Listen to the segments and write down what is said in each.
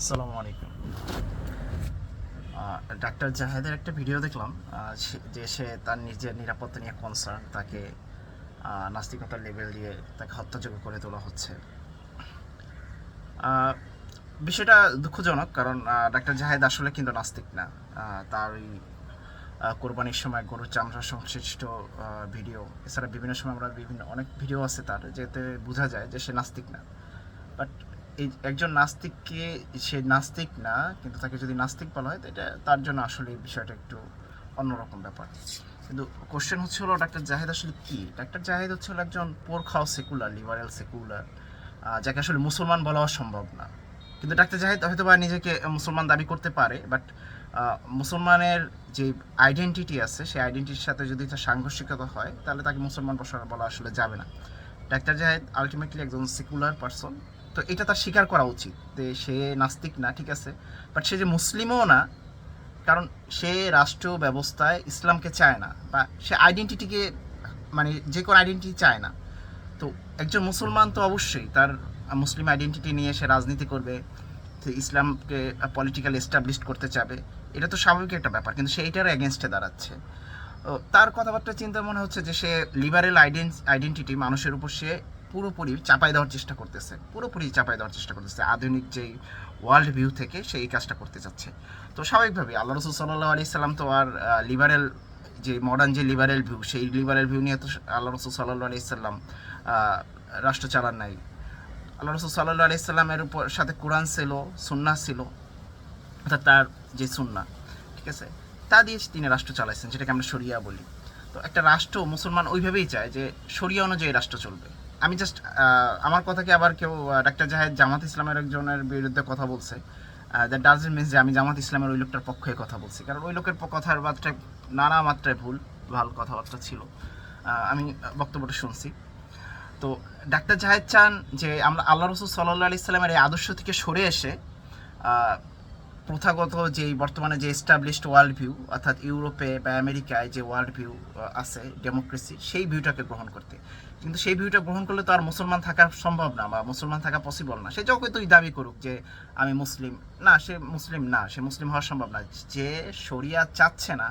আসসালামু আলাইকুম। ডাক্তার জাহেদের একটা ভিডিও দেখলাম যে সে তার নিজের নিরাপত্তা নিয়ে কনসার্ন তাকে নাস্তিকতার লেভেল দিয়ে তাকে হত্যাযোগ্য করে তোলা হচ্ছে। বিষয়টা দুঃখজনক কারণ ডাক্তার জাহেদ আসলে কিন্তু নাস্তিক না। তার ওই কোরবানির সময় গরুর চামড়া সংশ্লিষ্ট ভিডিও, এছাড়া বিভিন্ন সময় আমরা বিভিন্ন, অনেক ভিডিও আছে তার, যেতে বোঝা যায় যে সে নাস্তিক না। বাট এই একজন নাস্তিককে, সে নাস্তিক না, কিন্তু তাকে যদি নাস্তিক বলা হয়, তো এটা তার জন্য আসলে বিষয়টা একটু অন্যরকম ব্যাপার। কিন্তু কোশ্চেন হচ্ছে হলো, ডাক্তার জাহেদ আসলে কি? ডাক্তার জাহেদ হচ্ছে হলো একজন পোর খাওয়া সেকুলার, লিবারেল সেকুলার যাকে আসলে মুসলমান বলাও সম্ভব না। কিন্তু ডাক্তার জাহেদ হয়তো বা নিজেকে মুসলমান দাবি করতে পারে বাট মুসলমানের যে আইডেন্টিটি আছে, সেই আইডেন্টিটির সাথে যদি তার সাংঘর্ষিকতা হয়, তাহলে তাকে মুসলমান বলা আসলে যাবে না। ডাক্তার জাহেদ আলটিমেটলি একজন সেকুলার পারসন তো এটা তার স্বীকার করা উচিত যে সে নাস্তিক না, ঠিক আছে? বাট সে যে মুসলিমও না, কারণ সে রাষ্ট্র ব্যবস্থায় ইসলামকে চায় না বা সে আইডেন্টিটিকে মানে যে কোনো আইডেন্টিটি চায় না। তো একজন মুসলমান তো অবশ্যই তার মুসলিম আইডেন্টিটি নিয়ে সে রাজনীতি করবে ইসলামকে পলিটিক্যাল এস্টাবলিশ করতে চাবে। এটা তো স্বাভাবিক একটা ব্যাপার, কিন্তু সে এটার এগেনস্টে দাঁড়াচ্ছে। তার কথাবার্তা চিন্তা মনে হচ্ছে যে সে লিবারেল আইডেন্টিটি মানুষের উপর সে পুরোপুরি চাপাই দেওয়ার চেষ্টা করতেছে, পুরোপুরি চাপাই দেওয়ার চেষ্টা করতেছে, আধুনিক যেই ওয়ার্ল্ড ভিউ থেকে সে এই কাজটা করতে চাচ্ছে তো স্বাভাবিকভাবে আল্লাহ রসুল সাল্লাহ আলি সাল্লাম তো আর লিবারেল যে মডার্ন যে লিবারেল ভিউ সেই লিবারেল ভিউ নিয়ে তো আল্লাহ রসুল সাল্লাহ আলি সাল্লাম রাষ্ট্র চালান নাই। আল্লাহ রসুল সাল্লাহ আলি সাল্লামের উপর সাথে কোরআন ছিল সুন্না ছিল, অর্থাৎ তার যে সুন্না ঠিক আছে? তা দিয়ে তিনি রাষ্ট্র চালাইছেন, যেটাকে আমরা শরিয়া বলি। তো একটা রাষ্ট্র মুসলমান ওইভাবেই চায় যে শরিয়া অনুযায়ী রাষ্ট্র চলবে। আমি জাস্ট আমার কথাকে আবার কেউ ডাক্তার জাহেদ জামাত ইসলামের একজনের বিরুদ্ধে কথা বলছে? দ্যাট ডাজেন্ট মিনস যে আমি জামাত ইসলামের ওই লোকটার পক্ষে কথা বলছি। কারণ ওই লোকের কথার মাত্রায় নানা মাত্রায় ভুল, ভালো কথাবার্তা ছিল। আমি বক্তব্যটা শুনছি। তো ডাক্তার জাহেদ চান যে আমরা আল্লাহ রসুল সাল্লাহ আলি সাল্লামের এই আদর্শ থেকে সরে এসে প্রথাগত যেই বর্তমানে যে এস্টাবলিশড ওয়ার্ল্ড ভিউ অর্থাৎ ইউরোপে বা আমেরিকায় যে ওয়ার্ল্ড ভিউ আছে ডেমোক্রেসি সেই ভিউটাকে গ্রহণ করতে। কিন্তু সেই ভিউটা গ্রহণ করলে তো আর মুসলমান থাকা সম্ভব না বা মুসলমান থাকা পসিবল না। সে যখন তুই দাবি করুক যে আমি মুসলিম, না, সে মুসলিম না, সে মুসলিম হওয়া সম্ভব না। যে শরিয়া চাচ্ছে না,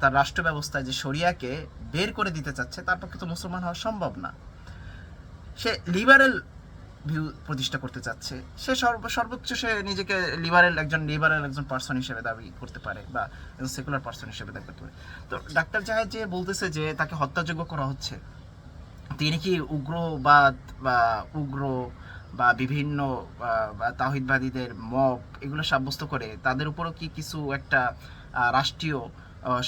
তার রাষ্ট্র ব্যবস্থায় যে শরিয়াকে বের করে দিতে চাচ্ছে, তার পক্ষে তো মুসলমান হওয়া সম্ভব না। সে লিবারেল ভিউ প্রতিষ্ঠা করতে চাচ্ছে। সে সর্ব সর্বোচ্চ সে নিজেকে লিবারেল একজন লিবারেল একজন পার্সন হিসেবে দাবি করতে পারে বা একজন সেকুলার পার্সন হিসেবে দাবি করতে পারে। তো ডাক্তার জাহেদ যে বলতেছে যে তাকে হত্যাযোগ্য করা হচ্ছে, তিনি কি উগ্রবাদ বা উগ্র বা বিভিন্ন তাহিদবাদীদের মব এগুলো সাব্যস্ত করে, তাদের উপরও কি কিছু একটা রাষ্ট্রীয়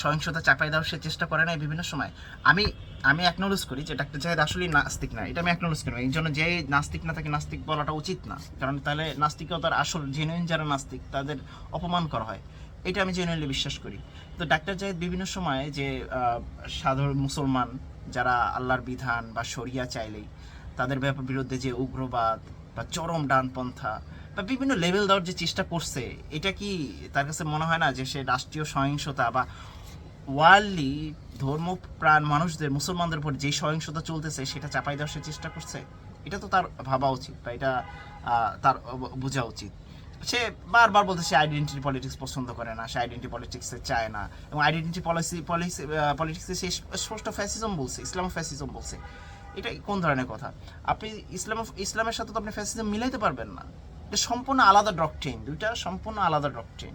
সহিংসতা চাপাই দেওয়ার সে চেষ্টা করে না বিভিন্ন সময়? আমি আমি অ্যাকনোলেজ করি যে ডাক্তার জাহেদ আসলেই নাস্তিক না, এটা আমি অ্যাকনোলেজ করি এই জন্য যে নাস্তিক না তাকে নাস্তিক বলাটা উচিত না। কারণ তাহলে নাস্তিকতার আসল জেনুইন যারা নাস্তিক, তাদের অপমান করা হয়। এটা আমি জেনুইনলি বিশ্বাস করি। তো ডাক্তার জাহেদ বিভিন্ন সময় যে সাধারণ মুসলমান যারা আল্লাহর বিধান বা শরিয়া চাইলেই, তাদের ব্যাপার বিরুদ্ধে যে উগ্রবাদ বা চরম ডানপন্থা বা বিভিন্ন লেভেল দেওয়ার যে চেষ্টা করছে, এটা কি তার কাছে মনে হয় না যে সে রাষ্ট্রীয় সহিংসতা বা ওয়ার্ল্ডলি ধর্মপ্রাণ মানুষদের, মুসলমানদের উপর যে সহিংসতা চলতেছে, সেটা চাপাই দেওয়ার চেষ্টা করছে, এটা তো তার ভাবা উচিত বা এটা তার বোঝা উচিত। সে বারবার বলতে সে আইডেন্টি পলিটিক্স পছন্দ করে না, সে আইডেন্টি পলিটিক্সে চায় না এবং আইডেন্টি পলিসি পলিসি পলিটিক্সে সে স্পষ্ট ফ্যাসিজম বলছে, ইসলাম ফ্যাসিজম বলছে। এটা কোন ধরনের কথা? আপনি ইসলাম, ইসলামের সাথে তো আপনি ফ্যাসিজম মিলাইতে পারবেন না। এটা সম্পূর্ণ আলাদা ডকট্রেন দুইটা সম্পূর্ণ আলাদা ডকট্রেন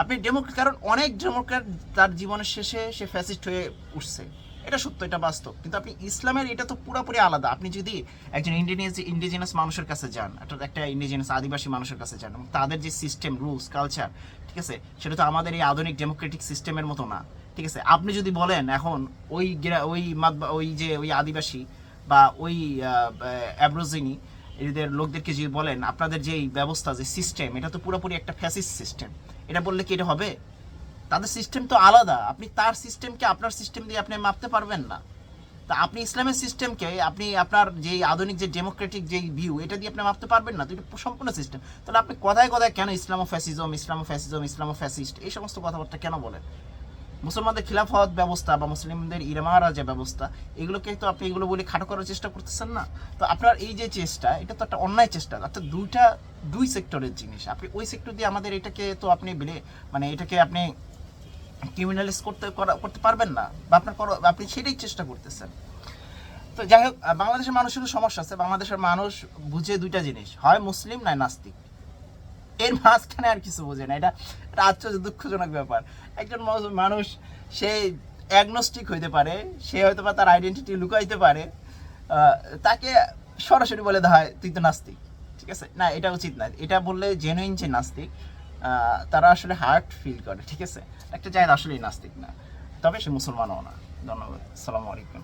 আপনি ডেমোক্রেট, কারণ অনেক ডেমোক্র্যাট তার জীবনের শেষে সে ফ্যাসিস্ট হয়ে উঠছে। এটা সত্য, এটা বাস্তব। কিন্তু আপনি ইসলামের, এটা তো পুরোপুরি আলাদা। আপনি যদি একজন ইন্ডিনিয়াস ইন্ডিজিনাস মানুষের কাছে যান, একটা একটা ইন্ডিজিনাস আদিবাসী মানুষের কাছে যান, এবং তাদের যে সিস্টেম রুলস কালচার ঠিক আছে? সেটা তো আমাদের এই আধুনিক ডেমোক্রেটিক সিস্টেমের মতো না, ঠিক আছে? আপনি যদি বলেন এখন ওই ওই ওই যে, ওই আদিবাসী বা ওই অ্যাব্রোজিনি এদের লোকদেরকে যদি বলেন, আপনাদের যে ব্যবস্থা, যে সিস্টেম এটা তো পুরোপুরি একটা ফ্যাসিস সিস্টেম এটা বললে কি এটা হবে? তাদের সিস্টেম তো আলাদা। আপনি তার সিস্টেমকে আপনার সিস্টেম দিয়ে আপনি মাপতে পারবেন না। তা আপনি ইসলামের সিস্টেমকে আপনি আপনার যে আধুনিক, যে ডেমোক্রেটিক যে ভিউ এটা দিয়ে আপনি মাপতে পারবেন না। তো এটা সম্পূর্ণ সিস্টেম তাহলে আপনি কথায় কথায় কেন Islamofascism Islamofascism Islamofascist এই সমস্ত কথাবার্তা কেন বলেন? মুসলমানদের খিলাফত ব্যবস্থা বা মুসলিমদের ইরামারা যে ব্যবস্থা, এগুলোকে তো আপনি এগুলো বলে খাটো করার চেষ্টা করতেছেন না। তো আপনার এই যে চেষ্টা, এটা তো একটা অন্যায় চেষ্টা, অর্থাৎ দুইটা, দুই সেক্টরের জিনিস। আপনি ওই সেক্টর দিয়ে আমাদের এটাকে তো আপনি মানে এটাকে আপনি ক্রিমিনালাইজ করতে, করা- করতে পারবেন না, বা আপনার আপনি সেটাই চেষ্টা করতেছেন। তো যাই হোক বাংলাদেশের মানুষেরও সমস্যা আছে। বাংলাদেশের মানুষ বুঝে দুইটা জিনিস, হয় মুসলিম, নয় নাস্তিক। এর মাঝখানে আর কিছু বোঝে না, এটা আশ্চর্য দুঃখজনক ব্যাপার। একজন মানুষ- মানুষ, সে অ্যাগনোস্টিক হইতে পারে, সে হয়তো বা তার আইডেন্টিটি লুকাইতে পারে তাকে সরাসরি বলে দেওয়া হয়, তুই তো নাস্তিক। ঠিক আছে? না, এটা উচিত না। এটা বললে জেনুইন যে নাস্তিক তারা আসলে হার্ট ফিল করে, ঠিক আছে? একটা জায়গা আসলেই নাস্তিক না। তবে সে মুসলমানও না। ধন্যবাদ। আসসালামু আলাইকুম।